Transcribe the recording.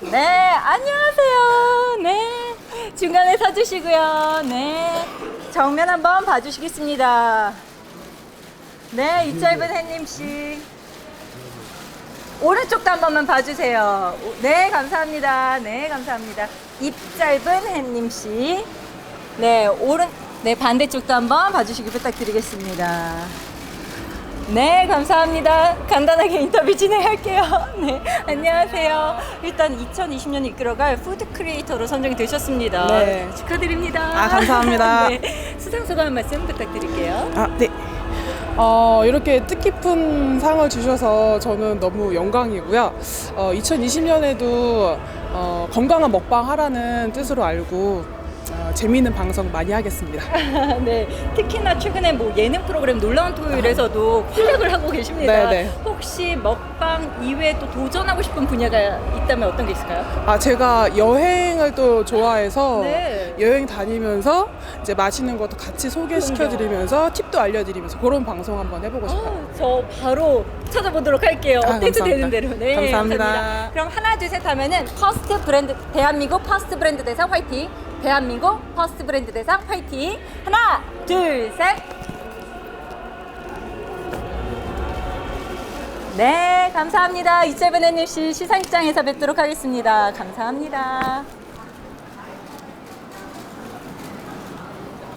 네, 안녕하세요. 네. 중간에 서주시고요. 네. 정면 한번 봐주시겠습니다. 네, 이 짧은 햇님 씨. 오른쪽도 한 번만 봐주세요. 오- 네, 감사합니다. 네, 감사합니다. 입 짧은 햇님 씨. 네, 오른, 네, 반대쪽도 한번 봐주시기 부탁드리겠습니다. 네, 감사합니다. 간단하게 인터뷰 진행할게요. 네, 안녕하세요. 일단 2020년 이끌어갈 푸드 크리에이터로 선정이 되셨습니다. 네. 축하드립니다. 아, 감사합니다. 네, 수상 소감 한 말씀 부탁드릴게요. 아, 네. 어, 이렇게 뜻깊은 상을 주셔서 저는 너무 영광이고요. 어, 2020년에도 어, 건강한 먹방 하라는 뜻으로 알고 어, 재미있는 방송 많이 하겠습니다. 네, 특히나 최근에 뭐 예능 프로그램 놀라운 토요일에서도 활약을 하고 계십니다. 네, 네. 혹 시 먹방 이외에 또 도전하고 싶은 분야가 있다면 어떤 게 있을까요? 아, 제가 여행을 또 좋아해서 네. 여행 다니면서 이제 맛있는 것도 같이 소개시켜 드리면서 팁도 알려드리면서 그런 방송 한번 해보고 싶어요. 어, 저 바로 찾아보도록 할게요. 아, 업데이트 되는 감사합니다. 대로. 네, 감사합니다. 그럼 하나, 둘, 셋 하면은 퍼스트 브랜드, 대한민국 퍼스트 브랜드 대상 화이팅. 대한민국 퍼스트 브랜드 대상 화이팅. 하나, 둘, 셋. 네, 감사합니다. 이채변 혜님 씨 시상장에서 뵙도록 하겠습니다. 감사합니다.